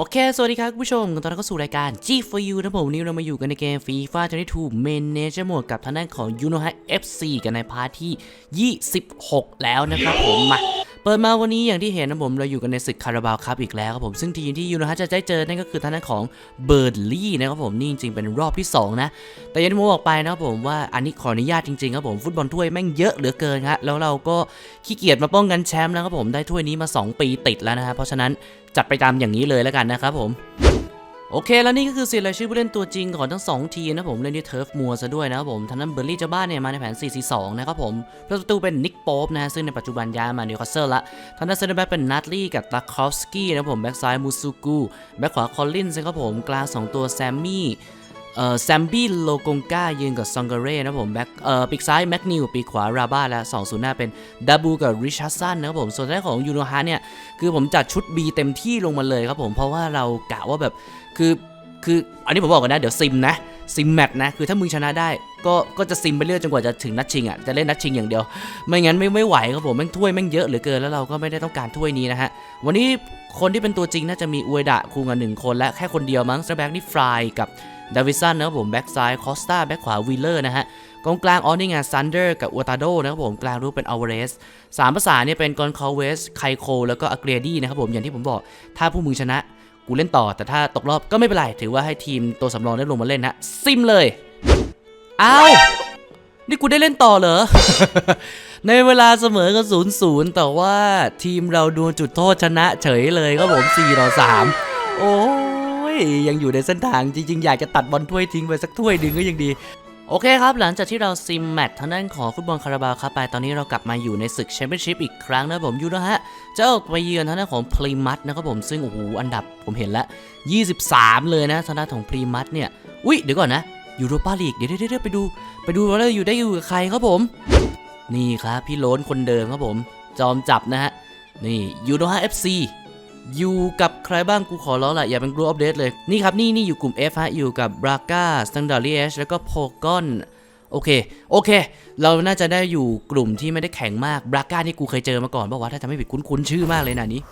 โอเค สวัสดีครับคุณผู้ชมตอนนี้ก็สู่รายการ G for You นะผมนนี้เรามาอยู่กันในเกม FIFA 22 Manager Mode กับทางด้านของ u n o h a FC กันในพาร์ทที่ 26 แล้วนะครับผมมาเปิดมาวันนี้อย่างที่เห็นนะผมเราอยู่กันในศึกคาราบาวครับอีกแล้วครับผมซึ่งทีมที่ยูโนฮะจะได้เจอนั่นก็คือทางด้านของเบิร์ดลี่นะครับผมนี่จริงๆเป็นรอบที่ 2 นะ แต่อยังที่ผมบอกไปนะครับผมว่าอันนี้ขออนุญาตจริงๆครับผมฟุตบอลถ้วยแม่งเยอะเหลือเกินครับแล้วเราก็ขี้เกียจมาป้องกันแชมป์แล้วครับผมได้ถ้วยนี้มา 2 ปีติดแล้วนะครับเพราะฉะนั้นจัดไปตามอย่างนี้เลยแล้วกันนะครับผมโอเค แล้วนี่ก็คือสี่รายชื่อผู้เล่นตัวจริงของทั้ง 2 ทีมนะผมเล่นที่เทิร์ฟมัวซะด้วยนะครับผมทางนั้นเบอร์ลี่เจ้าบ้านเนี่ยมาในแผน 4-4-2 นะครับผมประตูเป็นนิกโป๊ปนะฮะซึ่งในปัจจุบันย้ายมานิวคาสเซิลละทางด้นเซนเตอร์แบ็กเป็นนัตลี่กับตาคอฟสกี้นะผมแบ็กซ้ายมูซูกูแบ็กขวาคอลลินส์นะครับผมกลาง2ตัวแซมมี่ เอ่อแซมบี้โลกงกายืนกับซองเกเร่นะผมแบ็กเอ่อปีกซ้ายแม็กนิวปีกขวาราบ้าและ2 0หน้าเป็นดับบูกับริชาร์ดสันนะครับผม ส่วนด้านของยูโนฮาเนี่ยคือผมจัดชุด B เต็มที่ลงมาเลยครับผม เพราะว่าเรากะว่าแบบคือคืออันนี้ผมบอกกันนะเดี๋ยวซิมนะซิมแมตช์นะคือถ้ามึงชนะได้ก็ก็จะซิมไปเรื่อยจนกว่าจะถึงนัดชิงอะจะเล่นนัดชิงอย่างเดียว ไม่งั้นไม่ไม่ไหวครับผมแม่งถ้วยแม่งเยอะเหลือเกินแล้วเราก็ไม่ได้ต้องการถ้วยนี้นะฮะวันนี้คนที่เป็นตัวจริงน่าจะมีอวยดะคูกันหนึ่งคนและแค่คนเดียวมั้งสแบ็กนี่ฟรายกับ ดาวิสันนะครับผมแบ็กซ้ายคอสตาแบ็กขวาวีเลอร์นะฮะกองกลางออนี่ไงซันเดอร์กับอัวตาโดนะครับผมกลางรูปเป็นอ l วเรสสามภาษาเนี่ยเป็นกอนคอเวสไคโคแล้วก็อเกรดี้นะครับผมอย่างที่ผมบอก ถ้าผู้มือชนะกูเล่นต่อ แต่ถ้าตกรอบก็ไม่เป็นไร ถือว่าให้ทีมตัวสำรองได้ลงมาเล่นนะ ซิมเลยอ้าวนี่กูได้เล่นต่อเหรอ ในเวลาเสมอกันศูนย์ศูนย์แต่ว่าทีมเราดวลจุดโทษชนะเฉยเลยครับผม4ต่อ3โอ้ ยยังอยู่ในเส้นทางจริงๆ อยากจะตัดบอลถ้วยทิ้งไปสักถ้วยหนึ่งก็ยังดี โอเคครับ หลังจากที่เราซิมแมตช์ทางด้านของฟุตบอลคาราบาวครับไปตอนนี้เรากลับมาอยู่ในศึกแชมเปี้ยนชิพอีกครั้งนะผมยูนะฮะจะออกไปเยือนทางด้านของพรีมัตนะครับผมซึ่งโอ้โหอันดับผมเห็นล้ว23 เลยนะทางด้านของพรีมัตเนี่ยอุ๊ยเดี๋ยวก่อนนะยูโรปาลีกเดี๋ยวเดี๋ยวเดี๋ยวไปดู ไปดูว่าเราอยู่ได้อยู่กับใครครับผม นี่ครับพี่โล้นคนเดิมครับผม จอมจับนะฮะนี่ยูโรฮะ FC อ อยู่กับใครบ้างกูขอร้องละอย่าเป็นกรุ๊ปอัปเดตเลย นี่ครับนี่นี่อยู่กลุ่ม F ฮะอยู่กับบราก้าสตันดารีเอชแล้วก็โพกอนโอเค โอเค เราน่าจะได้อยู่กลุ่มที่ไม่ได้แข็งมากบราก้านี่กูเคยเจอมาก่อนบอกว่าวะถ้าจะไม่ผิดคุ้นๆชื่อมากเลยนะนี้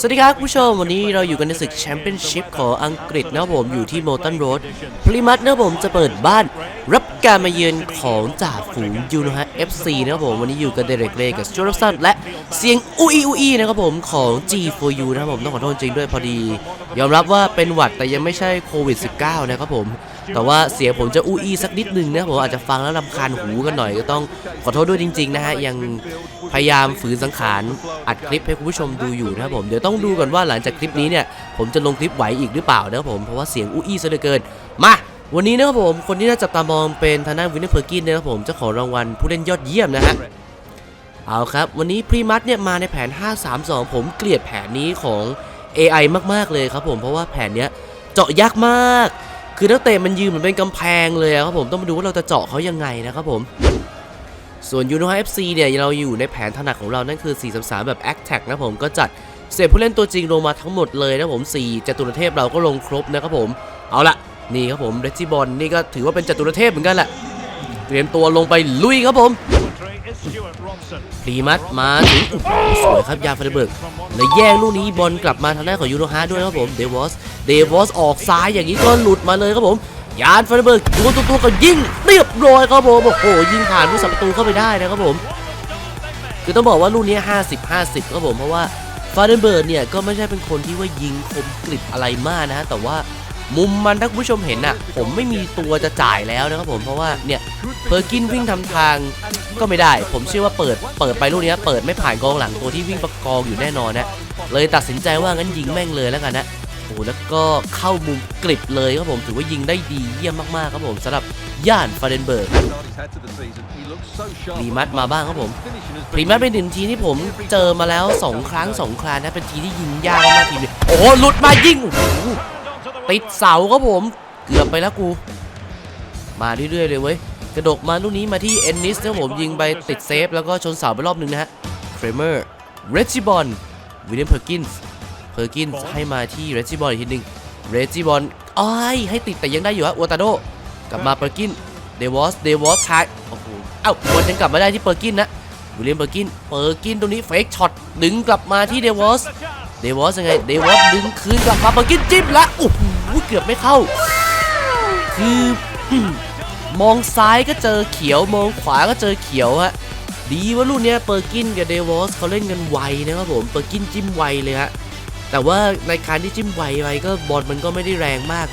สวัสดีครับผู้ชม วันนี้เราอยู่กันในศึกแชมเปี้ยนชิพของอังกฤษนะผมอยู่ที่โมตันโรดพลิมัตนะผมจะเปิดบ้าน รับการมาเยือนของจ่าฝูงยูโนฮะ FC นะครับผมวันนี้อยู่กันเดเรกเลกับจอร์สันและเสียงอุยอุยนะครับผมของ G4U นะครับผมต้องขอโทษจริงด้วยพอดี ยอมรับว่าเป็นหวัดแต่ยังไม่ใช่โควิด -19 นะครับผม แต่ว่าเสียงผมจะอู้อีสักนิดนึงนะผมอาจจะฟังแล้วรำคาญหูกันหน่อยก็ต้องขอโทษด้วยจริงๆนะฮะยังพยายามฝืนสังขารอัดคลิปให้คุณผู้ชมดูอยู่นะครับผมเดี๋ยวต้องดูก่อนว่าหลังจากคลิปนี้เนี่ยผมจะลงคลิปไหวอีกหรือเปล่านะครับผมเพราะว่าเสียงอู้อีซะเหลือเกินมาวันนี้นะครับผมคนที่น่าจับตามองเป็นทางด้านวินเนอร์เพอร์กินนะครับผมเจ้าของรางวัลผู้เล่นยอดเยี่ยมนะฮะเอาครับ วันนี้พรีมัตเนี่ยมาในแผน 5-3-2 ผมเกลียดแผนนี้ของ AI มากๆเลยครับผมเพราะว่าแผนเนี้ยเจาะยากมาก คือนักเตะมันยืนเหมือนเป็นกำแพงเลยอะครับผมต้องมาดูว่าเราจะเจาะเขายังไงนะครับผมส่วนยูโน FC เนี่ยเราอยู่ในแผนถนัดของเรานั่นคือ 4-3-3 แบบ a c t a c นะผมก็จัดเสร็จผู้เล่นตัวจริงลงมาทั้งหมดเลยนะผม4จตุรเทพเราก็ลงครบนะครับผมเอาละนี่ครับผมเรจิบอลนี่ก็ถือว่าเป็นจตุรเทพเหมือนกันแหละเตรียมตัวลงไปลุยครับผม พรีมัดมาถึงสวยครับยาฟาเดเบิร์กเลยแย่งลูกนี้บอลกลับมาทางด้านของยูโรฮาด้วยครับผมเดวอสเดวอสออกซ้ายอย่างนี้ก็หลุดมาเลยครับผมยานฟาเดเบิร์กตัวตัวตัวก็ยิงเรียบร้อยครับผมโอ้โหยิงผ่านผู้สับประตูเข้าไปได้นะครับผม คือต้องบอกว่าลูกนี้ 50 50ครับผมเพราะว่าฟาเดนเบิร์กเนี่ยก็ไม่ใช่เป็นคนที่ว่ายิงคมกริบอะไรมากนะฮะแต่ว่า มุมมันถ้าคุณผู้ชมเห็นน่ะ ผมไม่มีตัวจะจ่ายแล้วนะครับผมเพราะว่าเนี่ยเพอร์กินวิ่งทำทางก็ไม่ได้ ผมเชื่อว่าเปิดเปิดไปลูกนี้เปิดไม่ผ่านกองหลังตัวที่วิ่งประกองอยู่แน่นอนนะเลยตัดสินใจว่างั้นยิงแม่งเลยแล้วกันนะโอ้แล้วก็เข้ามุมกริบเลยครับผมถือว่ายิงได้ดีเยี่ยมมากๆครับผมสำหรับย่านฟาเดนเบิร์กพรีมัดมาบ้างครับผมพรีมัดเป็นหนึ่งทีที่ผมเจอมาแล้ว 2 ครั้ง 2 ครานะเป็นทีที่ยิงยากมากทีมนี้โอ้หลุดมายิงโอ้โติดเสาครับผม เกือบไปแล้วกู มาเรื่อยๆเลยเว้ย กระดกมาลูกนี้มาที่เอนนิสนะผมยิงไปติดเซฟ แล้วก็ชนเสาไปรอบหนึ่งนะฮะเฟรเมอร์เรจิบอลวิลเลียมเพอร์กินส์เพอร์กินส์ให้มาที่เรจิบอลอีกทีหนึ่งเรจิบอลอ้ายให้ติดแต่ยังได้อยู่ฮะอัวตาโดกลับมาเปอร์กินเดวอสเดวอสทายโอ้โหเอ้าบอลยังกลับมาได้ที่เปอร์กินนะวิลเลียมเปอร์กินเปอร์กินตรงนี้เฟกช็อตดึงกลับมาที่เดวอส เดวอสยังไงเดวอสดึงคืนกลับมาเปิดกินจิ้มละโอ้โหเกือบไม่เข้า คือมองซ้ายก็เจอเขียวมองขวาก็เจอเขียวฮะดีว่ารุ่นเนี้ยเปอร์กินกับเดวอสเขาเล่นกันไวนะครับผมเปอร์กินจิ้มไวเลยฮะแต่ว่าในการที่จิ้มไวไปก็บอลมันก็ไม่ได้แรงมาก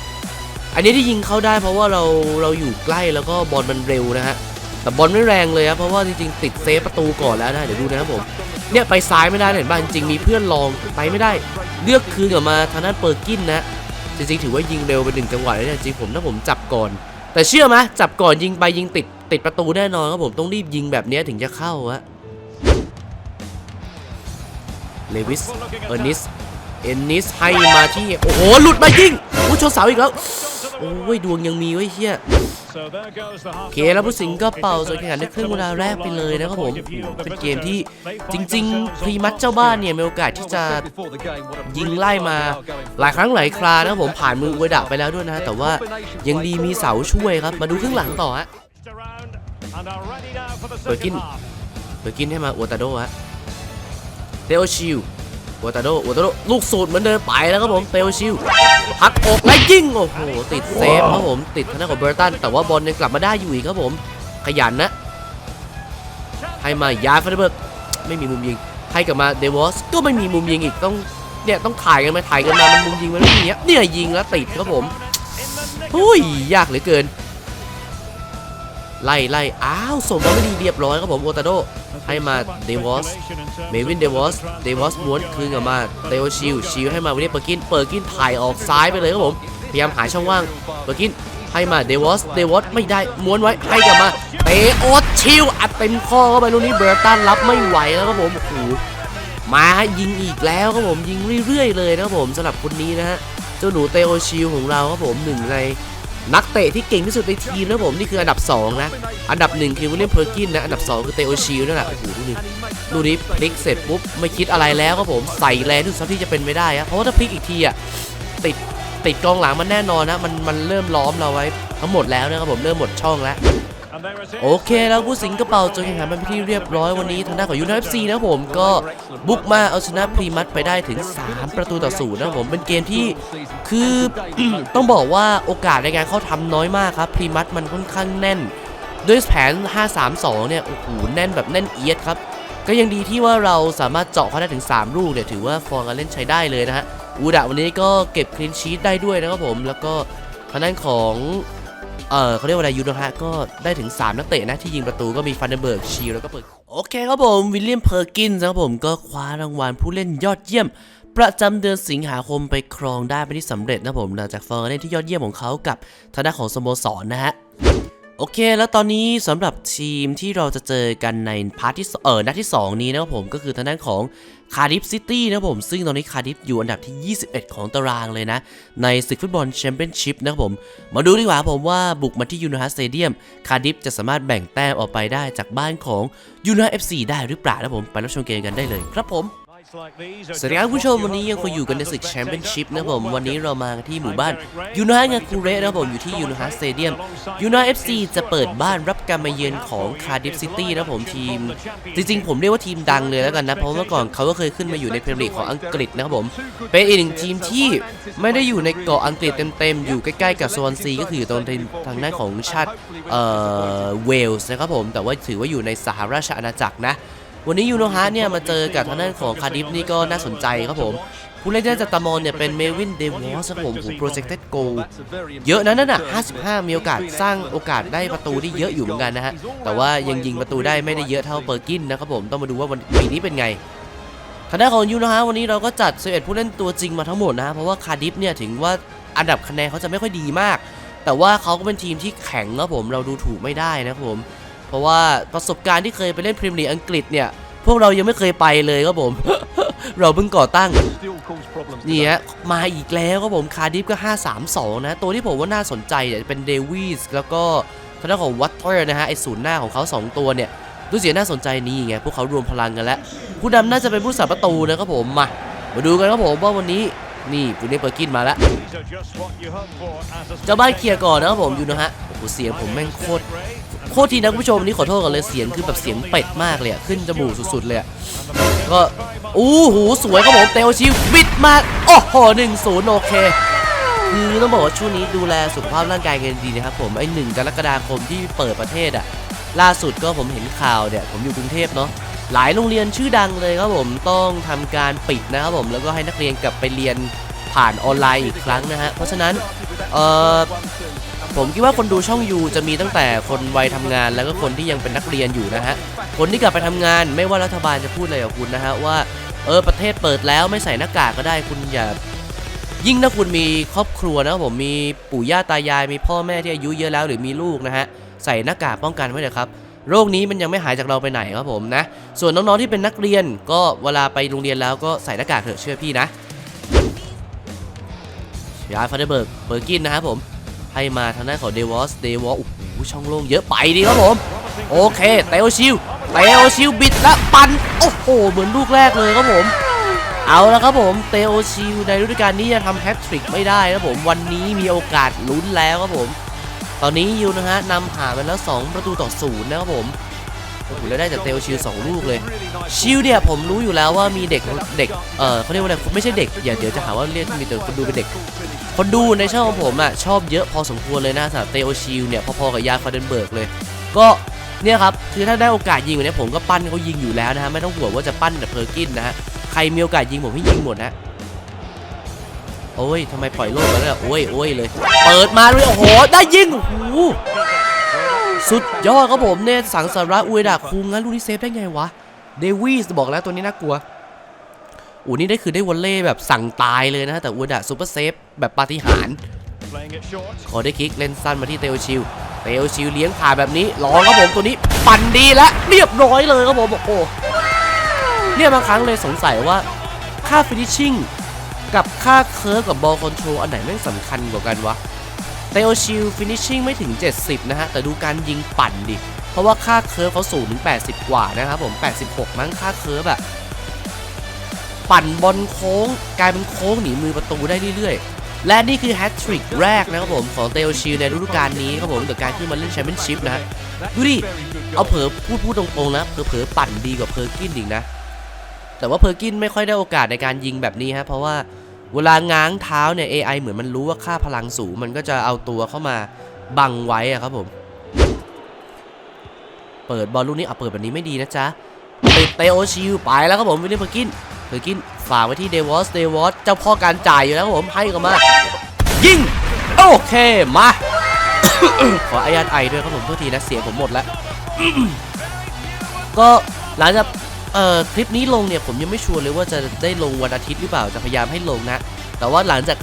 อันนี้ที่ยิงเข้าได้เพราะว่าเราเราอยู่ใกล้แล้วก็บอลมันเร็วนะฮะแต่บอลไม่แรงเลยครับเพราะว่าจริงๆติดเซฟประตูก่อนแล้วนะเดี๋ยวดูนะครับผม เนี่ยไปซ้ายไม่ได้เห็นบ้างจริงมีเพื่อนลองไปไม่ได้ เลือกคืนกลับมาทางด้านเปอร์กินนะ จริงๆ ถือว่ายิงเร็วไปหนึ่งจังหวะเลยนะจริงผมถ้าผมจับก่อน แต่เชื่อไหมจับก่อนยิงไปยิงติดติดประตูแน่นอนครับผมต้องรีบยิงแบบนี้ถึงจะเข้าฮะเลวิสเออร์นิส เอนนิสให้มาที่ โอ้โห หลุดมายิงอู้ชนเสาอีกแล้ว โอ้ย ดวงยังมีไว้เฮียโอเคแล้วผู้สิงก็เป่าส่วนแข่งขันในครึ่งเวลาแรกไปเลยนะครับผม เป็นเกมที่จริง ๆ พรีมัตเจ้าบ้านเนี่ยมีโอกาสที่จะยิงไล่มาหลายครั้งหลายครานะครับผมผ่านมืออุยดะไปแล้วด้วยนะแต่ว่ายังดีมีเสาช่วยครับ มาดูครึ่งหลังต่อฮะเปิดกินเปิดกินให้มาอวตาโดฮะเตโอชิว วตาโดอวตาโดลูกสูตรเหมือนเดิมไปแล้วครับผมเตโอชิวพักอกและยิงโอ้โหติดเซฟครับผมติดทางด้านของเบอร์ตันแต่ว่าบอลยังกลับมาได้อยู่อีกครับผม ขยันนะ ให้มายาฟาเดเบิร์กไม่มีมุมยิง ให้กลับมาเดวอสก็ไม่มีมุมยิงอีกต้องเนี่ยต้องถ่ายกันมาถ่ายกันมามันมุมยิงมันไม่มีอะเนี่ยยิงแล้วติดครับผมหุ้ยยากเหลือเกิน ไล่ไล่อ้าวส่งมาไม่ดีเรียบร้อยครับผมโอตาโดให้มาเดวอสเมวินเดวอสเดวอสม้วนคืนกลับมาเตโอชิลชิลให้มาวันนี้เปิดกินเปิดกินถ่ายออกซ้ายไปเลยครับผมพยายามหาช่องว่างเปิดกินให้มาเดวอสเดวอสไม่ได้ม้วนไว้ให้กลับมาเตโอชิลอัดเต็มข้อเข้าไปลูกนี้เบอร์ตันรับไม่ไหวแล้วครับผมโอ้โหมายิงอีกแล้วครับผมยิงเรื่อยๆเลยนะครับผมสำหรับคนนี้นะฮะเจ้าหนูเตโอชิลของเราครับผมหนึ่งใน นักเตะที่เก่งที่สุดในทีมนะผมนี่คืออันดับสองนะ อันดับหนึ่งคือวิลเลียมเพอร์กินนะ อันดับสองคือเตโอชิลนั่นแหละโอ้โหดูนี่ดูนี้พลิกเสร็จปุ๊บ ไม่คิดอะไรแล้วครับผมใส่แรงที่สุดที่จะเป็นไปได้อะเพราะว่าถ้าพลิกอีกทีอะติดติดกองหลังมันแน่นอนนะมันมันเริ่มล้อมเราไว้ทั้งหมดแล้วนะครับผมเริ่มหมดช่องแล้ว โอเคแล้วผู้สิงกระเป๋าจนแข่งขันเป็นที่เรียบร้อยวันนี้ทางด้านของยูไนเต็ดซีนะผมก็บุกมาเอาชนะพรีมัตไปได้ถึง 3 ประตูต่อศูนย์นะผมเป็นเกมที่คือต้องบอกว่าโอกาสในการเข้าทำน้อยมากครับพรีมัตมันค่อนข้างแน่น ด้วยแผน 5-3-2 เนี่ยโอ้โหแน่นแบบแน่นเอียดครับก็ยังดีที่ว่าเราสามารถเจาะเขาได้ถึง 3 ลูกเนี่ยถือว่าฟอร์มการเล่นใช้ได้เลยนะฮะอูดะวันนี้ก็เก็บคลีนชีตได้ด้วยนะครับผมแล้วก็ทางด้านของ เออเขาเรียกว่าอะไรยูโนฮะก็ได้ถึง 3 นักเตะนะที่ยิงประตูก็มีฟันเดอร์เบิร์กชิลแล้วก็เปิดโอเคครับผมวิลเลียมเพอร์กินส์ครับผมก็คว้ารางวัลผู้เล่นยอดเยี่ยม ประจำเดือนสิงหาคมไปครองได้เป็นที่สำเร็จนะครับผมหลังจากฟอร์เล่นที่ยอดเยี่ยมของเขากับทางด้านของสโมสรนะฮะโอเค แล้วตอนนี้สำหรับทีมที่เราจะเจอกันในพาร์ทที่เออนัดที่ 2 นี้นะครับผมก็คือทางด้านของ คาร์ดิฟซิตี้นะผมซึ่งตอนนี้คาร์ดิฟอยู่อันดับที่ 21 ของตารางเลยนะ ในศึกฟุตบอลแชมเปี้ยนชิพนะครับผม มาดูดีกว่าผมว่าบุกมาที่ยูนฮาสเตเดียมคาร์ดิฟจะสามารถแบ่งแต้มออกไปได้จากบ้านของยูนาเอฟซีได้หรือเปล่านะผมไปรับชมเกมกันได้เลยครับผม สวัสดีครับคุณผู้ชมวันนี้ยังคงอยู่กันในศึกแชมเปี้ยนชิพนะครับผมวันนี้เรามากันที่หมู่บ้านยูโนฮางาคูเรนะครับผมอยู่ที่ยูโนฮาสเตเดียมยูนาเอฟซีจะเปิดบ้านรับการมาเยือนของคาร์ดิฟซิตี้นะครับผมทีม จริงๆ ผมเรียกว่าทีมดังเลยแล้วกันนะ เพราะเมื่อก่อนเขาก็เคยขึ้นมาอยู่ในพรีเมียร์ลีกของอังกฤษนะครับผม เป็นอีกหนึ่งทีมที่ไม่ได้อยู่ในเกาะอังกฤษเต็มๆ อยู่ใกล้ๆกับสวอนซีก็คืออยู่ตรงทางด้านของชาติเอ่อเวลส์นะครับผมแต่ว่าถือว่าอยู่ในสหราชอาณาจักรนะ วันนี้ยูโนฮาร์เนี่ยมาเจอกับทางด้านของคาร์ดิฟนี่ก็น่าสนใจครับผมผู้เล่นที่น่าจะตามองเนี่ยเป็นเมวินเดวอสครับผมผมโปรเจคเต็ดโกเยอะนะนั่นน่ะ 55 มีโอกาสสร้างโอกาสได้ประตูได้เยอะอยู่เหมือนกันนะฮะ แต่ว่ายังยิงประตูได้ไม่ได้เยอะเท่าเปอร์กินนะครับผมต้องมาดูว่าวันปีนี้เป็นไงทางด้านของยูโนฮาวันนี้เราก็จัด 11 ผู้เล่นตัวจริงมาทั้งหมดนะ เพราะว่าคาร์ดิฟเนี่ยถึงว่าอันดับคะแนนเขาจะไม่ค่อยดีมาก แต่ว่าเขาก็เป็นทีมที่แข็งครับผมเราดูถูกไม่ได้นะครับผม เพราะว่าประสบการณ์ที่เคยไปเล่นพรีเมียร์ลีกอังกฤษเนี่ยพวกเรายังไม่เคยไปเลยครับผม เราเพิ่งก่อตั้งนี่ฮะมาอีกแล้วครับผมคาร์ดิฟก็ 5-3-2 นะ ตัวที่ผมว่าน่าสนใจเนี่ยเป็นเดวิสแล้วก็ทางด้านของวัตเตอร์นะฮะ ไอศูนย์หน้าของเขา 2 ตัวเนี่ยดูเสียน่าสนใจนี่ไง พวกเขารวมพลังกันแล้ว ผู้นำน่าจะเป็นผู้สาประตูนะครับผม มา มาดูกันครับผมว่าวันนี้นี่ฟูเนเปอร์กินมาแล้วเจ้าบ้านเคลียร์ก่อนนะครับผมอยู่นะฮะโอ้โหเสียงผมแม่งโคตร โคษทีนะคุณผู้ชมนี่ขอโทษกันเลยเสียงคือแบบเสียงเป็ดมากเลยขึ้นจมูกสุดๆเลยก็อู้หูสวยครับผมเตลชิวบิดมากโอ้โหหนึ่งศูนย์โอเคคือต้องบอกว่าช่วงนี้ดูแลสุขภาพร่างกายกันดีนะครับผมไอ้หนึ่งกรกฎาคมที่เปิดประเทศอะล่าสุดก็ผมเห็นข่าวเนี่ยผมอยู่กรุงเทพเนาะหลายโรงเรียนชื่อดังเลยครับผมต้องทำการปิดนะครับผมแล้วก็ให้นักเรียนกลับไปเรียนผ่านออนไลน์อีกครั้งนะฮะเพราะฉะนั้นเอ่อ ผมคิดว่าคนดูช่องยูจะมีตั้งแต่คนวัยทำงานแล้วก็คนที่ยังเป็นนักเรียนอยู่นะฮะ คนที่กลับไปทำงานไม่ว่ารัฐบาลจะพูดอะไรกับคุณนะฮะว่าเออประเทศเปิดแล้วไม่ใส่หน้ากากก็ได้คุณอย่ายิ่งถ้าคุณมีครอบครัวนะผมมีปู่ย่าตายายมีพ่อแม่ที่อายุเยอะแล้วหรือมีลูกนะฮะใส่หน้ากากป้องกันไว้เถอะครับโรคนี้มันยังไม่หายจากเราไปไหนครับผมนะ ส่วนน้องๆที่เป็นนักเรียนก็เวลาไปโรงเรียนแล้วก็ใส่หน้ากากเถอะเชื่อพี่นะยาฟาเดเบิร์กเบอร์กินนะครับผม ให้มาทางด้านของเดวอสเดวอสโอ้โหช่องโล่งเยอะไปดีครับผม โอเคเตโอชิวเตโอชิวบิดและปันโอ้โหเหมือนลูกแรกเลยครับผมเอาละครับผมเตโอชิวในฤดูกาลนี้จะทำแฮตทริกไม่ได้ครับผมวันนี้มีโอกาสลุ้นแล้วครับผม ตอนนี้ยูนะฮะนำห่าไปแล้ว 2 ประตูต่อศูนย์นะครับผม โอ้โหแล้วได้จากเตโอชิวสองลูกเลยชิวเนี่ยผมรู้อยู่แล้วว่ามีเด็กเด็กเออเขาเรียกว่าอะไรไม่ใช่เด็กอย่าเดี๋ยวจะหาว่าเรียกมีแต่คนดูเป็นเด็ก คนดูในช่องของผมอะชอบเยอะพอสมควรเลยนะสำหรับเตโอชิวเนี่ยพอๆกับยาฟาเดนเบิร์กเลย ก็เนี่ยครับคือถ้าได้โอกาสยิงวันนี้ผมก็ปั้นเขายิงอยู่แล้วนะฮะไม่ต้องห่วงว่าจะปั้นแต่เพอร์กินนะฮะใครมีโอกาสยิงผมให้ยิงหมดนะโอ้ยทำไมปล่อยโลกมาแล้วโอ้ยโอ้ยเลย เปิดมาเลยโอ้โหได้ยิงโอ้โห สุดยอดครับผมเนี่ยสังสาระอุยดาคุงงั้นลูกนี้เซฟได้ไงวะเดวิสบอกแล้วตัวนี้น่ากลัวอ้นี่ได้คือได้วอลเล่แบบสั่งตายเลยนะแต่อุยดาซูเปอร์เซฟแบบปาฏิหาริย์ขอได้คลิกเล่นสั้นมาที่เตโอชิลเตโอชิลเลี้ยงผ่านแบบนี้รอครับผมตัวนี้ปั่นดีและเรียบร้อยเลยครับผมโอ้โหเนี่ยบางครั้งเลยสงสัยว่าค่าฟินิชชิ่งกับค่าเคิร์ฟกับบอลคอนโทรลอันไหนแม่งสำคัญกว่ากันวะ เตโอชิลฟินิชชิ่งไม่ถึง 70 นะฮะ แต่ดูการยิงปั่นดิ เพราะว่าค่าเคิร์ฟเขาสูงถึง 80 กว่านะครับผม 86 มั้งค่าเคิร์ฟอะปั่นบอลโค้งกลายเป็นโค้งหนีมือประตูได้เรื่อยๆ และนี่คือแฮตทริกแรกนะครับผมของเตโอชิลในฤดูกาลนี้ครับผมกับการขึ้นมาเล่นแชมเปี้ยนชิพนะ ดูดิ เอาเผลอพูดพูดตรงๆนะ เผลอๆปั่นดีกว่าเพอร์กินอีกนะ แต่ว่าเพอร์กินไม่ค่อยได้โอกาสในการยิงแบบนี้ฮะเพราะว่า เวลาง้างเท้าเนี่ย AI เหมือนมันรู้ว่าค่าพลังสูง มันก็จะเอาตัวเข้ามาบังไว้อะครับผม เปิดบอลลูกนี้เอาเปิดแบบนี้ไม่ดีนะจ๊ะติดเตโอชิลไปแล้วครับผมวิลเลียมเพอร์กินเพอร์กินฝากไว้ที่เดวอสเดวอสเจ้าพ่อการจ่ายอยู่แล้วครับผมให้กันมา ยิง โอเค มา ขออายัดไอด้วยครับผมโทษทีนะเสียงผมหมดแล้ว ก็หลังจาก เอ่อคลิปนี้ลงเนี่ยผมยังไม่ชัวร์เลยว่าจะได้ลงวันอาทิตย์หรือเปล่าจะพยายามให้ลงนะ แต่ว่าหลังจาก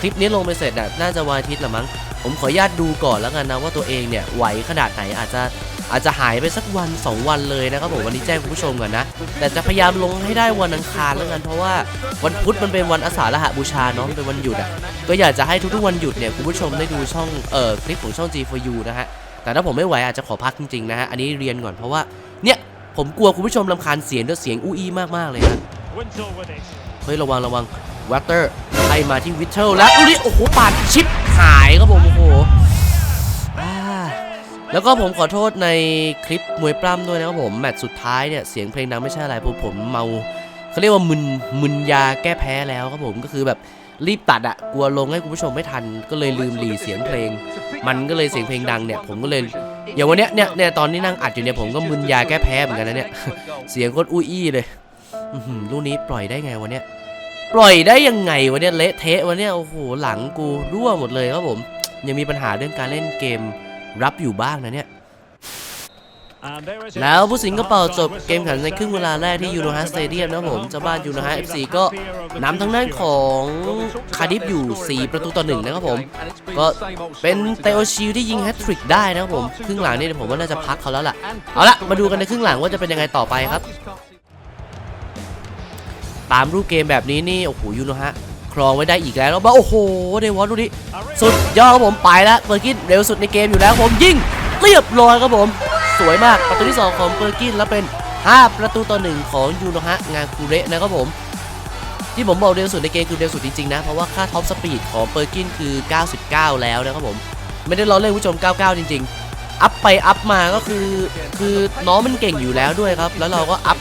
คลิปนี้ลงไปเสร็จน่ะน่าจะวันอาทิตย์ละมั้งผมขออนุญาตดูก่อนแล้วกันนะว่าตัวเองเนี่ยไหวขนาดไหนอาจจะอาจจะหายไปสักวัน 2 วันเลยนะครับผมวันนี้แจ้งคุณผู้ชมก่อนนะ แต่จะพยายามลงให้ได้วันอังคารแล้วกันเพราะว่าวันพุธมันเป็นวันอาสาฬหบูชาเนาะเป็นวันหยุดอะก็อยากจะให้ทุกๆวันหยุดเนี่ยคุณผู้ชมได้ดูช่องเอ่อคลิปของช่อง G4U นะฮะแต่ถ้าผมไม่ไหวอาจจะขอพักจริงๆนะฮะอันนี้เรียนก่อนเพราะว่าเนี่ย ผมกลัวคุณผู้ชมรำคาญเสียงด้วยเสียงอู้อี้มาก ๆ เลยนะเฮ้ย ระวังระวังวัตเตอร์ให้มาที่วิทเทลแล้วดูดิโอ้โหปาดชิปหายครับผม โอ้โหแล้วก็ผมขอโทษในคลิปมวยปล้ำด้วยนะครับผม แมตช์สุดท้ายเนี่ย เสียงเพลงดังไม่ใช่อะไรเพราะผมเมาเขาเรียกว่ามึนมึนยาแก้แพ้แล้วครับผมก็คือแบบรีบตัดอะกลัวลงให้คุณผู้ชมไม่ทัน ก็เลยลืมหลีเสียงเพลง มันก็เลยเสียงเพลงดังเนี่ย ผมก็เลย อย่างวันเนี้ยเนี่ยเนี่ยตอนนี้นั่งอัดอยู่เนี่ยผมก็มึนยาแก้แพ้เหมือนกันนะเนี่ย เสียงโคตรอุ้ยอี้เลยลูกนี้ปล่อยได้ไงวันเนี้ยปล่อยได้ยังไงวันเนี้ยเละเทะวันเนี้ยโอ้โหหลังกูรั่วหมดเลยครับผม ยังมีปัญหาเรื่องการเล่นเกมรับอยู่บ้างนะเนี่ย แล้วผู้สิงก็เป่าจบเกมขันในครึ่งเวลาแรกที่ยูโนฮาสเตเดียมนะผมเจ้าบ้านยูโนฮาเอฟซีก็นำทางด้านของคาร์ดิฟอยู่ 4 ประตูต่อหนึ่งนะครับผม ก็เป็นเตโอชิลที่ยิงแฮตทริกได้นะครับผม ครึ่งหลังนี่ยผมว่าน่าจะพักเขาแล้วล่ะ เอาละมาดูกันในครึ่งหลังว่าจะเป็นยังไงต่อไปครับ ตามรูปเกมแบบนี้นี่ โอ้โหยูโนฮะครองไว้ได้อีกแล้วแล้วบ้าโอ้โหเดวอสดูดิสุดยอดครับผมไปแล้วเปอร์กินเร็วสุดในเกมอยู่แล้วผมยิงเรียบร้อยครับผม วยมาก ประตูที่ 2 ของเปอร์กินแล้วเป็น 5 ประตูต่อหนึ่งของยูโนฮะงานคูเระนะครับผม ที่ผมบอกเร็วสุดในเกมคือเร็วสุดจริงๆนะ เพราะว่าค่าท็อปสปีดของเปอร์กินคือ 99 แล้วนะครับผม ไม่ได้ล้อเล่นผู้ชม 99 จริง ๆ อัพไปอัพมาก็คือคือน้องมันเก่งอยู่แล้วด้วยครับ แล้วเราก็อัพ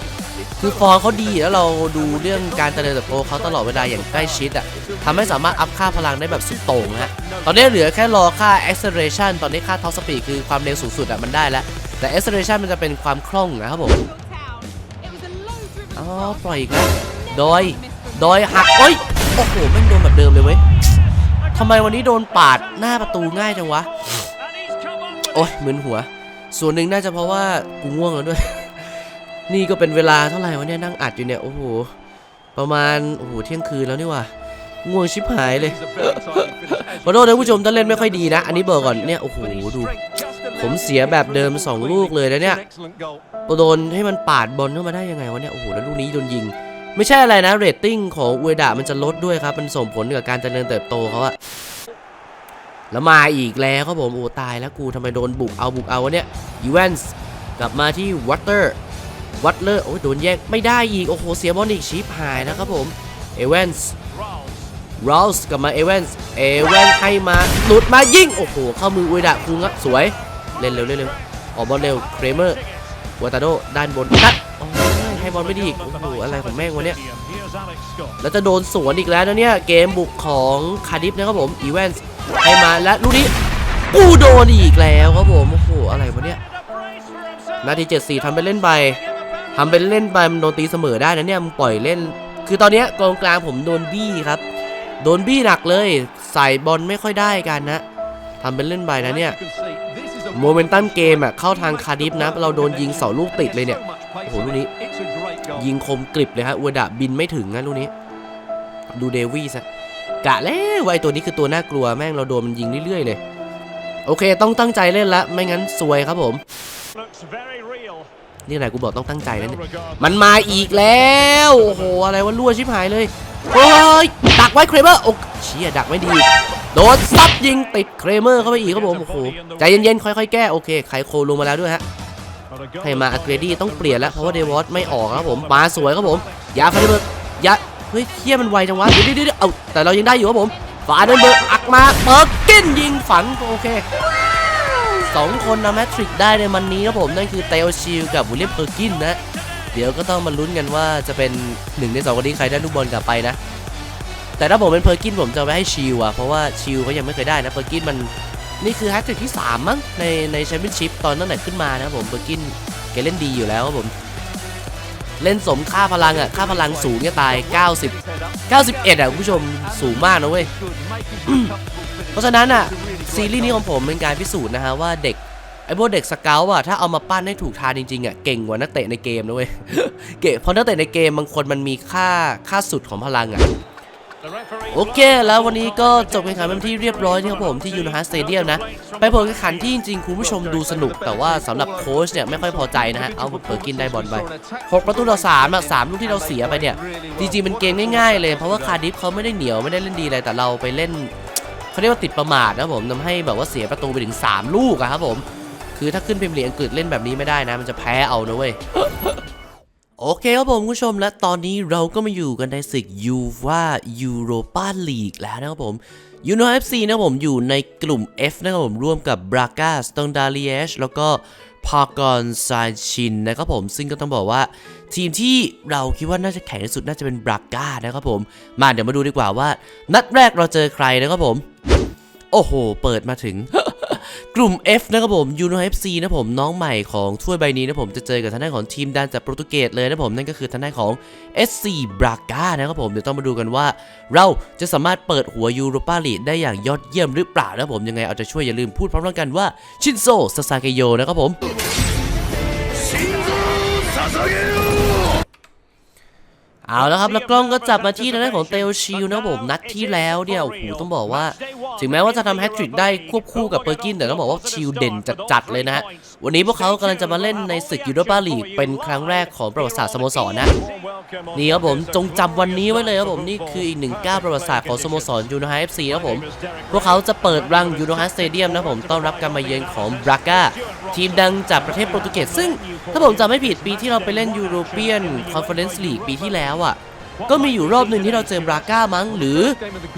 คือฟอร์เขาดีแล้วเราดูเรื่องการเจริญเติบโตเขาตลอดเวลาอย่างใกล้ชิดอะทำให้สามารถอัพค่าพลังได้แบบสุดโต่งฮะตอนนี้เหลือแค่รอค่า acceleration ตอนนี้ค่า top speed คือความเร็วสูงสุดอะมันได้แล้ว แต่ acceleration มันจะเป็นความคล่องนะครับผมอ๋อปล่อยอีกแล้วโดยโดยหักเอ้ยโอ้โหแม่งโดนแบบเดิมเลยเว้ยทำไมวันนี้โดนปาดหน้าประตูง่ายจังวะโอ้ยมึนหัว ส่วนหนึ่งน่าจะเพราะว่ากูง่วงแล้วด้วย นี่ก็เป็นเวลาเท่าไหร่วะเนี่ยนั่งอัดอยู่เนี่ยโอ้โหประมาณโอ้โหเที่ยงคืนแล้วนี่ว่ะง่วงชิบหายเลยขอโทษนะผู้ชมถ้าเล่นไม่ค่อยดีนะ อันนี้บอกก่อนเนี่ยโอ้โหดู ผมเสียแบบเดิมสองลูกเลยนะเนี่ยโดนให้มันปาดบอลเข้ามาได้ยังไงวะเนี่ย โอ้โห แล้วลูกนี้โดนยิง ไม่ใช่อะไรนะ เรตติ้งของอุเอดะมันจะลดด้วยครับ มันส่งผลกับการเจริญเติบโตเขาอะแล้วมาอีกแล้วครับผม โอ้ตายแล้วกูทำไมโดนบุกเอาบุกเอาวะเนี่ยอีเวนส์กลับมาที่วัตเตอร์วัตเลอร์โอ้ยโดนแยกไม่ได้อีก โอ้โห เสียบอลอีกชิปหายแล้วครับผม เอเวนส์รอลส์กลับมาเอเวนส์เอเวนส์ให้มาหลุดมายิง โอ้โห เข้ามืออุเอดะคุงครับสวย เล่นเร็วเล่นเร็วออกบอลเร็วเครเมอร์วัตาโดด้านบนนัดให้บอลไม่ดีอีกโอ้โหอะไรของแม่งวะเนี่ยแล้วจะโดนสวนอีกแล้วนะเนี่ยเกมบุกของคาร์ดิฟนะครับผมอีเวนส์ให้มาและลูกนี้กูโดนอีกแล้วครับผมโอ้โหอะไรวะเนี่ยนาที74ทำเป็นเล่นไปทำเป็นเล่นไปมันโดนตีเสมอได้นะเนี่ยมึงปล่อยเล่น คือตอนเนี้ยกองกลางผมโดนบี้ครับ โดนบี้หนักเลย ใส่บอลไม่ค่อยได้กันนะทำเป็นเล่นไปนะเนี่ย โมเมนตัมเกมอะเข้าทางคาร์ดิฟนะ เราโดนยิงเสาลูกติดเลยเนี่ย โอ้โห ลูกนี้ ยิงคมกริบเลยฮะอวดะบินไม่ถึงนะลูกนี้ ดูเดวี่ซะกะแล้วไอตัวนี้คือตัวน่ากลัวแม่งเราโดนมันยิงเรื่อยๆเลย โอเคต้องตั้งใจเล่นละ ไม่งั้นซวยครับผม นี่อะไรกูบอกต้องตั้งใจนะเนี่ยมันมาอีกแล้ว โอ้โห อะไรวะรั่วชิบหายเลยเฮ้ยดักไว้เครเมอร์โอ้เชี่ยดักไม่ดี โดนซับยิงติดเครเมอร์เข้าไปอีกครับผมโอ้โหใจเย็นๆค่อยๆแก้โอเคไคโคลงมาแล้วด้วยฮะให้มาอักเรดี้ต้องเปลี่ยนแล้วเพราะว่าเดวอสไม่ออกครับผมมาสวยครับผมยาฟาเดเบิร์กยาเฮ้ยเฮียมันไวจังวะเดี๋ยวเดี๋ยวเดี๋ยวเอาแต่เรายังได้อยู่ครับผมฟาเดนเบิร์กอักมาเปิร์กินยิงฝันโอเค สองคนนะแมทริกได้ในวันนี้ครับผมนั่นคือเตลชิลกับวิลเลียมเพอร์กินนะ เดี๋ยวก็ต้องมาลุ้นกันว่าจะเป็นหนึ่งในสองคนนี้ใครได้ลูกบอลกลับไปนะ แต่ถ้าผมเป็นเพอร์กินผมจะไปให้ชิลอะเพราะว่าชิลเขายังไม่เคยได้นะเพอร์กินมันนี่คือแฮตทริกที่ 3 มั้งในในแชมเปี้ยนชิพตอนตั้งแต่ขึ้นมานะผมเพอร์กินแกเล่นดีอยู่แล้วครับผม เล่นสมค่าพลังอะค่าพลังสูงเนี่ยตาย 90 91อะคุณผู้ชมสูงมากนะเว้ยเพราะฉะนั้นอะซีรีส์นี้ของผมเป็นการพิสูจน์นะฮะว่าเด็กไอ้พวกเด็กสเกลอะถ้าเอามาปั้นให้ถูกทางจริงๆอะเก่งกว่านักเตะในเกมนะเว้ยเก่งเพราะนักเตะในเกมบางคนมันมีค่าค่าสุดของพลังอะ โอเค แล้ววันนี้ก็จบการแข่งขันเป็นที่เรียบร้อยนะครับผมที่ยูน h ฮ s สเตเดียมนะ ไปผลการแข่งขันที่จริงๆ คุณผู้ชมดูสนุก แต่ว่าสำหรับโค้ชเนี่ยไม่ค่อยพอใจนะฮะ เอาเปิดกินได้บอลไปหกประตูต่อสามอะสามลูกที่เราเสียไปเนี่ย จริงๆเป็นเกมง่ายๆ เลยเพราะว่าคาร์ดิฟเขาไม่ได้เหนียวไม่ได้เล่นดีอะไรแต่เราไปเล่นเขาเรียกว่าติดประมาทนะครับผมทำให้แบบว่าเสียประตูไปถึง 3 ลูกอะครับผม คือถ้าขึ้นพรีเมียร์ลีกอังกฤษเล่นแบบนี้ไม่ได้นะ มันจะแพ้เอานะเว้ย โอเคครับผมคุณผู้ชมและตอนนี้เราก็มาอยู่กันในศึกยูว่ายูโรปาลีกแล้วนะครับผมยูโนเอฟซีนะครับผมอยู่ในกลุ่ม F นะครับผมร่วมกับบรากาสตองดาลีเอชแล้วก็พากอนซานชินนะครับผมซึ่งก็ต้องบอกว่า ทีมที่เราคิดว่าน่าจะแข็งที่สุดน่าจะเป็นบราก้านะครับผม มาเดี๋ยวมาดูดีกว่าว่า นัดแรกเราเจอใครนะครับผม โอ้โห เปิดมาถึง กลุ่ม F นะครับผมยูโน FC นะผมน้องใหม่ของถ้วยใบนี้นะผมจะเจอกับทางด้านของทีมดันจากโปรตุเกสเลยนะผมนั่นก็คือทางด้านของ SC Braga นะครับผมเดี๋ยวต้องมาดูกันว่า เราจะสามารถเปิดหัวยูโรปาลีกได้อย่างยอดเยี่ยมหรือเปล่านะผมยังไงเอาจะช่วยอย่าลืมพูดพร้อมกันว่าชินโซซาซาเกโยนะครับผมเเอาแล้วครับแล้วกล้องก็จับมาที่ทางด้านของเตลชิลนะผมนัดที่แล้วเนี่ยโอ้โหต้องบอกว่า ถึงแม้ว่าจะทำแฮตทริกได้ควบคู่กับเปอร์กินแต่ต้องบอกว่าชิลเด่นจัดๆเลยนะฮะ วันนี้พวกเขากำลังจะมาเล่นในศึกยูโรปาลีกเป็นครั้งแรกของประวัติศาสตร์สโมสรนะ นี่ครับผมจงจำวันนี้ไว้เลยครับผมนี่คืออีกหนึ่งก้าวประวัติศาสตร์ของสโมสรยูโนไฮเอฟซีครับผมพวกเขาจะเปิดรังยูโนไฮสเตเดียมนะผมต้อนรับการมาเยือนของบราก้าทีมดังจากประเทศโปรตุเกสซึ่ง ถ้าผมจำไม่ผิดปีที่เราไปเล่นยูโรเปียนคอนเฟอเรนซ์ลีกปีที่แล้วอะก็มีอยู่รอบหนึ่งที่เราเจอบราก้ามั้งหรือ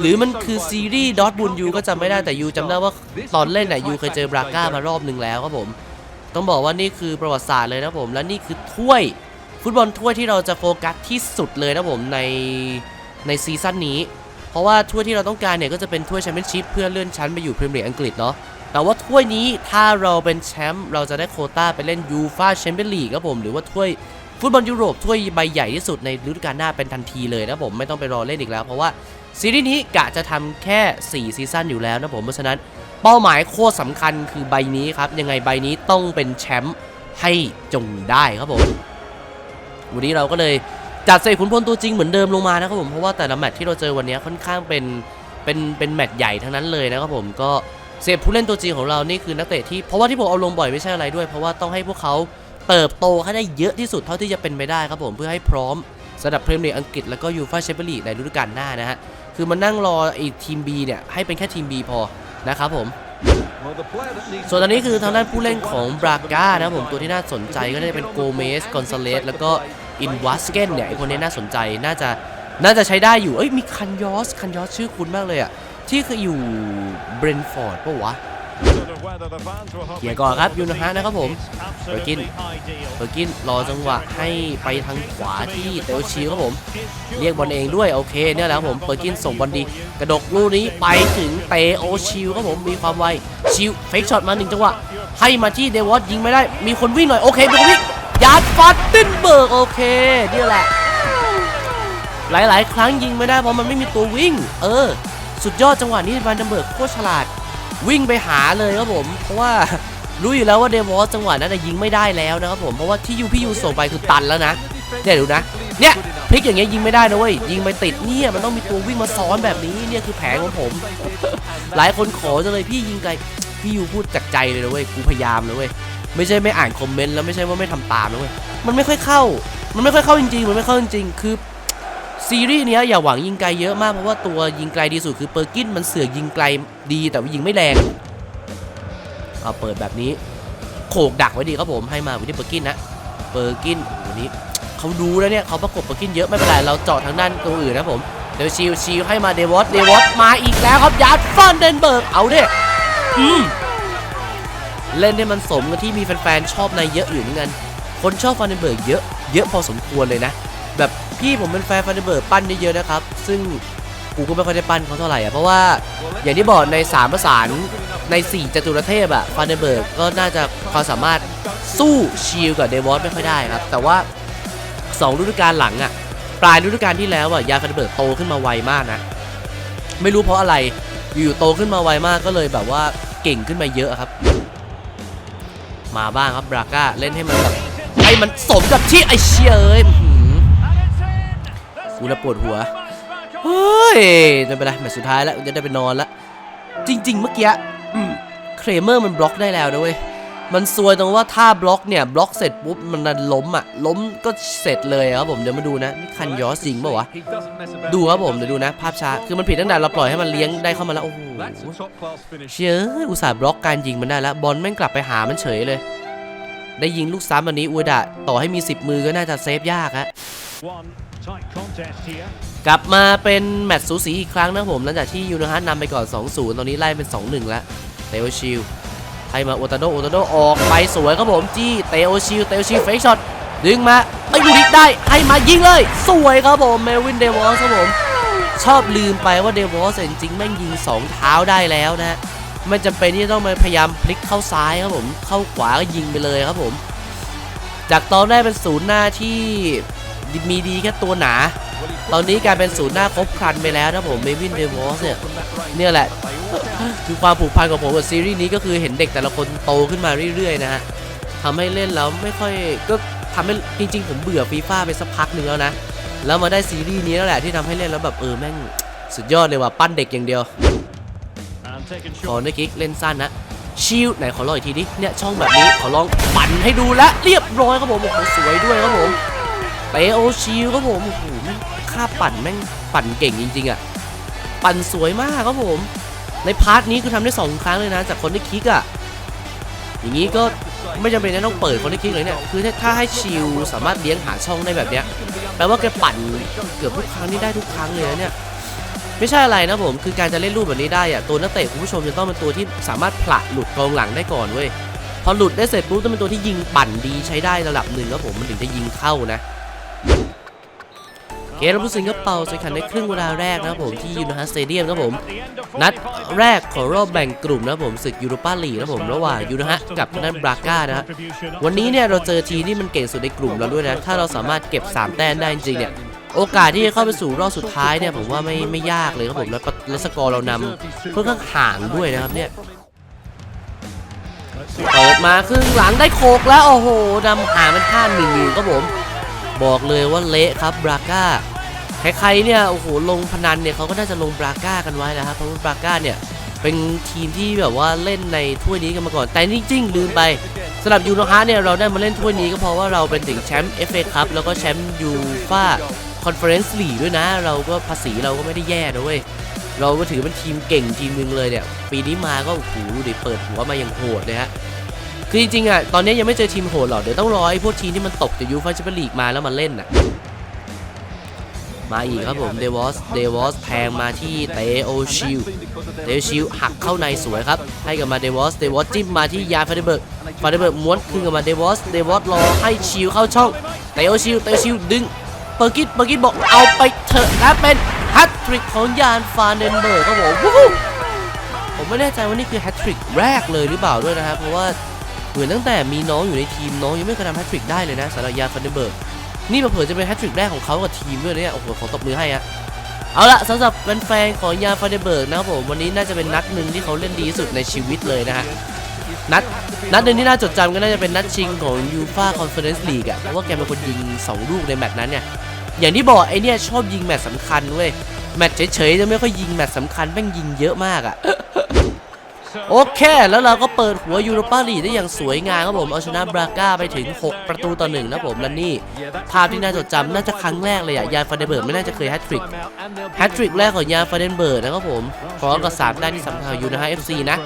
หรือมันคือซีรีส์ดอทบุนยูก็จำไม่ได้แต่ยูจำได้ว่าตอนเล่นน่ะยูเคยเจอบราก้ามารอบหนึ่งแล้วครับผม ต้องบอกว่านี่คือประวัติศาสตร์เลยนะผมและนี่คือถ้วยฟุตบอลถ้วยที่เราจะโฟกัสที่สุดเลยนะผมในในซีซั่นนี้ เพราะว่าถ้วยที่เราต้องการเนี่ยก็จะเป็นถ้วยแชมเปี้ยนชิพเพื่อเลื่อนชั้นไปอยู่พรีเมียร์อังกฤษเนาะแต่ว่าถ้วยนี้ถ้าเราเป็นแชมป์เราจะได้โคต้าไปเล่นยูฟาแชมเปี้ยนลีกครับผมหรือว่าถ้วยฟุตบอลยุโรปถ้วยใบใหญ่ที่สุดในฤดูกาลหน้าเป็นทันทีเลยนะผมไม่ต้องไปรอเล่นอีกแล้ว เพราะว่าซีรีส์นี้กะจะทำแค่ 4 ซีซั่นอยู่แล้วนะผมเพราะฉะนั้น เป้าหมายโคตรสำคัญคือใบนี้ครับ ยังไงใบนี้ต้องเป็นแชมป์ให้จงได้ครับผม วันนี้เราก็เลยจัดเสกขุนพลตัวจริงเหมือนเดิมลงมานะครับผม เพราะว่าแต่ละแมตช์ที่เราเจอวันนี้ค่อนข้างเป็นเป็นเป็นแมตช์ใหญ่ทั้งนั้นเลยนะครับผมก็เซฟผู้เล่นตัวจริงของเรานี่คือนักเตะที่เพราะว่าที่ผมเอาลงบ่อยไม่ใช่อะไรด้วย เพราะว่าต้องให้พวกเขาเติบโตให้ได้เยอะที่สุดเท่าที่จะเป็นไปได้ครับผมเพื่อให้พร้อมสำหรับพรีเมียร์อังกฤษแล้วก็ยูฟ่าแชมเปี้ยนลีกในฤดูกาลหน้านะฮะคือมานั่งรอไอ้ทีม B เนี่ยให้เป็นแค่ทีม B พอ นะครับผมส่วนตอนนี้คือทางด้านผู้เล่นของบราก้านะครับผมตัวที่น่าสนใจก็จะเป็นโกเมสกอนซาเลสแล้วก็อินวัสเกนเนี่ยไอคนนี้น่าสนใจน่าจะน่าจะใช้ได้อยู่ เอ้ยมีคันยอสคันยอสชื่อคุ้นมากเลยอะที่เคยอยู่เบรนฟอร์ดปะวะ เขียร์ก่อนครับยูนฮะนะครับผมเบอร์กินเบอร์กินรอจังหวะให้ไปทางขวาที่เตลชิลครับผมเรียกบอลเองด้วยโอเคเนี่ยแหละครับผมเปิดกินส่งบอลดี กระดกลูกนี้ไปถึงเตโอชิลครับผมมีความไวชิลเฟกช็อตมาหนึ่งจังหวะให้มาที่เดวอสยิงไม่ได้ มีคนวิ่งหน่อยโอเคเป็นคนวิ่งยาร์ดฟัตตินเบิร์กโอเคเนี่ยแหละ หลายๆ ครั้งยิงไม่ได้เพราะมันไม่มีตัววิ่ง เออ สุดยอดจังหวะนี้ van นเดนเบิร์กโคตรฉลาด วิ่งไปหาเลยครับผม เพราะว่ารู้อยู่แล้วว่าเดวอสจังหวะนั้นนะยิงไม่ได้แล้วนะครับผม เพราะว่าที่ยูพี่ยูส่งไปคือตันแล้วนะเนี่ยดูนะ เนี่ยพลิกอย่างเงี้ยยิงไม่ได้นะเว้ย ยิงไปติดเนี่ยมันต้องมีตัววิ่งมาซ้อนแบบนี้เนี่ยคือแผนของผม หลายคนขอจังเลยพี่ยิงไกล พี่ยูพูดจากใจเลยนะเว้ย กูพยายามเลยเว้ย ไม่ใช่ไม่อ่านคอมเมนต์แล้วไม่ใช่ว่าไม่ทำตามนะเว้ย มันไม่ค่อยเข้า มันไม่ค่อยเข้าจริงๆ มันไม่เข้าจริงๆ คือ ซีรีส์เนี้ยอย่าหวังยิงไกลเยอะมากเพราะว่าตัวยิงไกลดีสุดคือเปอร์กินมันเสือกยิงไกลดีแต่ว่ายิงไม่แรงเอาเปิดแบบนี้ โขกดักไว้ดีครับผมให้มาวินที่เปอร์กินนะเปอร์กินวันนี้เขาดูแล้วเนี่ยเขาประกบเปอร์กินเยอะไม่เป็นไรเราเจาะทางด้านตัวอื่นนะผมเดี๋ยวชิลชิลให้มาเดวอสเดวอสมาอีกแล้วครับยัดฟันเดนเบิร์กเอาเด้อืมเล่นให้มันสมกับที่มีแฟนๆชอบในเยอะอยู่เหมือนกันคนชอบฟันเดนเบิร์กเยอะเยอะพอสมควรเลยนะ แบบ พี่ผมเป็นแฟนฟันเดอร์เบิร์กปั้นเยอะๆนะครับ ซึ่งกูก็ไม่ค่อยได้ปั้นเขาเท่าไหร่อะเพราะว่าอย่างที่บอกในสามประสานใน 4จตุรเทพอะฟันเดอร์เบิร์กก็น่าจะความสามารถสู้ชิลกับเดวอสไม่ค่อยได้ครับ แต่ว่า 2 ฤดูกาลหลังอะปลายฤดูกาลที่แล้วอะยาฟันเดอร์เบิร์กโตขึ้นมาไวมากนะ ไม่รู้เพราะอะไรอยู่ๆโตขึ้นมาไวมากก็เลยแบบว่าเก่งขึ้นมาเยอะครับ มาบ้างครับบราก้าเล่นให้มันแบบให้มันสมกับที่ไอเชียเอ้ย กูละปวดหัว เฮ้ยไม่เป็นไรแมตช์สุดท้ายแล้วจะได้ไปนอนล้วจริง ๆ เมื่อกี้เครเมอร์มันบล็อกได้แล้วนะเว้ย มันซวยตรงว่าถ้าบล็อกเนี่ย บล็อกเสร็จปุ๊บ มันดันล้มอะ ล้มก็เสร็จเลยครับผม เดี๋ยวมาดูนะ นี่คันยอสิงป่าวะ ดูครับผม เดี๋ยวดูนะ ภาพช้า คือมันผิดตั้งแต่เราปล่อยให้มันเลี้ยงได้เข้ามาแล้ว โอ้โห เชื่ออุตส่าห์บล็อกการยิงมันได้แล้ว บอลแม่งกลับไปหามันเฉยเลย ได้ยิงลูกซ้ำอันนี้อุดะต่อให้มี 10 มือก็น่าจะเซฟยากฮะ กลับมาเป็นแมตช์สูสีอีกครั้งนะผมหลังจากที่ยูโนฮันนำไปก่อน 2-0 ตอนนี้ไล่เป็น 2-1 แล้วเตโอชิลให้มาโอตาโดโอตาโดออกไปสวยครับผมจี้เตโอชิลเตโอชิลเฟกช็อตดึงมาไม่ดูดิกได้ให้มายิงเลย สวยครับผมเมวินเดวอสครับผมชอบลืมไปว่าเดวอสจริงๆแม่งยิง 2 เท้าได้แล้วนะฮะไม่จำเป็นที่ต้องมาพยายามพลิกเข้าซ้ายครับผมเข้าขวาก็ยิงไปเลยครับผม จากตอนแรกเป็นศูนย์หน้าที่ มีดีแค่ตัวหนา ตอนนี้กายเป็นศูนย์หน้าครบครันไปแล้วนะผมเมวินเดวอสเนี่ยเนี่ยแหละคือความผูกพันของผมกับซีรีส์นี้ก็คือเห็นเด็กแต่ละคนโตขึ้นมาเรื่อยๆนะฮะทำให้เล่นแล้วไม่ค่อยก็ทำให้จริง ๆ ผมเบื่อฟีฟ่าไปสักพักหนึ่งแล้วนะ แล้วมาได้ซีรีส์นี้แล้วแหละที่ทำให้เล่นแล้วแบบเออแม่งสุดยอดเลยว่ะปั้นเด็กอย่างเดียวขอในกิกเล่นสั้นนะชิลไหนขอลองอีกทีดิเนี่ยช่องแบบนี้ขอลองปั่นให้ดูและเรียบร้อยครับผมโอ้โหสวยด้วยครับผม เตโอชิลครับผมโอ้โหแม่งค่าปั่นแม่งปั่นเก่งจริงๆอะ ปั่นสวยมากครับผม ในพาร์ทนี้คือทำได้สองครั้งเลยนะ จากคนที่คิกอะ อย่างนี้ก็ไม่จำเป็นจะต้องเปิดคนที่คิกเลยเนี่ย คือถ้าถ้าให้ชิลสามารถเลี้ยงหาช่องได้แบบเนี้ย แปลว่าแกปั่นเกือบทุกครั้งนี่ได้ทุกครั้งเลยนะเนี่ย ไม่ใช่อะไรนะผม คือการจะเล่นรูปแบบนี้ได้อะ ตัวนักเตะคุณผู้ชมจะต้องเป็นตัวที่สามารถผละหลุดกองหลังได้ก่อนเว้ย พอหลุดได้เสร็จปุ๊บต้องเป็นตัวที่ยิงปั่นดีใช้ได้ระดับหนึ่งแล้วผมมันถึงจะยิงเข้านะ เกมรับผู้สิงคโปร์จะแข่งในครึ่งเวลาแรกนะครับผมที่ยูน h ฮัสเตเดียมครับผม นัดแรกของรอบแบ่งกลุ่มนะครับผมศึกยูโรปาลีกนะครับผมระหว่างยูน h ฮักับทางด้นบราก้านะฮะวันนี้เนี่ยเราเจอทีที่มันเก่งสุดในกลุ่มเราด้วยนะถ้าเราสามารถเก็บ 3 แต้มได้จริงเนี่ยโอกาสที่จะเข้าไปสู่รอบสุดท้ายเนี่ยผมว่าไม่ไม่ยากเลยครับผมแล้วแล้วสกอร์เรานำค่อนข้างห่างด้วยนะครับเนี่ยเปิดมาครึ่งหลังได้โคกแล้วโอ้โหนำห่างเป็นท่าหนึ่งครับผม บอกเลยว่าเละครับบราก้าใครๆเนี่ยโอ้โหลงพนันเนี่ยเขาก็น่าจะลงบราก้ากันไว้นะครับเพราะว่าบราก้าเนี่ยเป็นทีมที่แบบว่าเล่นในถ้วยนี้กันมาก่อน แต่จริงๆลืมไปสำหรับยูโรฮาเนี่ยเราได้มาเล่นถ้วยนี้ก็เพราะว่าเราเป็นถึงแชมป์เอฟเอคัพแล้วก็แชมป์ยูฟ่าคอนเฟอเรนซ์ลีด้วยนะ เราก็ภาษีเราก็ไม่ได้แย่นะเว้ยเราก็ถือเป็นทีมเก่งทีมหนึ่งเลยเนี่ย ปีนี้มาก็โอ้โหเดี๋ยวเปิดหัวมาอย่างโหดเลยฮะ คือจริงๆอะตอนนี้ยังไม่เจอทีมโหดหรอกเดี๋ยวต้องรอไอ้พวกทีมที่มันตกจากยูฟ่าแชมเปี้ยนลีกมาแล้วมาเล่นน่ะมาอีกครับผมเดวอสเดวอสแทงมาที่เตโอชิลเตโอชิลหักเข้าในสวยครับ ให้กับมาเดวอสเดวอสจิ้มมาที่ยาฟาเดเบิร์กฟาเดเบิร์กม้วนคืนกับมาเดวอสเดวอสรอให้ชิลเข้าช่องเตโอชิลเตโอชิลดึงเปอร์กิตเปอร์กิตบอกเอาไปเถอะนะเป็นแฮตทริกของยานฟาเดนเบิร์กครับผมผมไม่แน่ใจว่านี่คือแฮตทริกแรกเลยหรือเปล่าด้วยนะครับเพราะว่า เหมือนตั้งแต่มีน้องอยู่ในทีมน้องยังไม่เคยทำแฮตทริกได้เลยนะสำหรับยาฟันเดเบิร์กนี่เผื่อจะเป็นแฮตทริกแรกของเขากับทีมด้วยเนี่ยโอ้โหขอตบมือให้ฮะเอาละสำหรับแฟนๆของยาฟันเดเบิร์กนะครับผมวันนี้น่าจะเป็นนัดหนึ่งที่เขาเล่นดีที่สุดในชีวิตเลยนะฮะนัดนัดหนึ่งที่น่าจดจำก็น่าจะเป็นนัดชิงของยูฟาคอนเฟอเรนซ์ลีกอะเพราะว่าแกเป็นคนยิงสองลูกในแมตช์นั้นเนี่ยอย่างที่บอกไอเนี่ยชอบยิงแมตช์สำคัญเว้ยแมตช์เฉยๆจะไม่ค่อยยิงแมตช์สำคัญแม่งยิงเยอะมากอะ โอเค แล้วเราก็เปิดหัวยูโรปาลีกได้อย่างสวยงามครับผม เอาชนะบราก้าไปถึง 6 ประตูต่อหนึ่งนะผมและนี่ ภาพที่น่าจดจำน่าจะครั้งแรกเลยอะยานฟาเดนเบิร์กไม่น่าจะเคยแฮตทริกแฮตทริกแรกของยานฟาเดนเบิร์กนะครับผมพร้อมกับ3แต้มที่สำคัญอยูนะฮะ FC นะ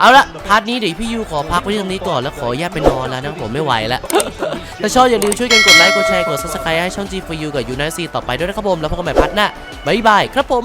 เอาละพาร์ทนี้เดี๋ยวพี่ยูขอพักไว้ตรงนี้ก่อนแล้วขออนุญาตไปนอนแล้วนะผมไม่ไหวแล้วถ้าชอบอย่าลืมช่วยกันกดไลค์กดแชร์กด subscribe ให้ช่อง G4U กับยูไนะ FC ต่อไปด้วยนะครับผมแล้วพบกันใหม่พาร์ทหน้าบ๊ายบายครับผม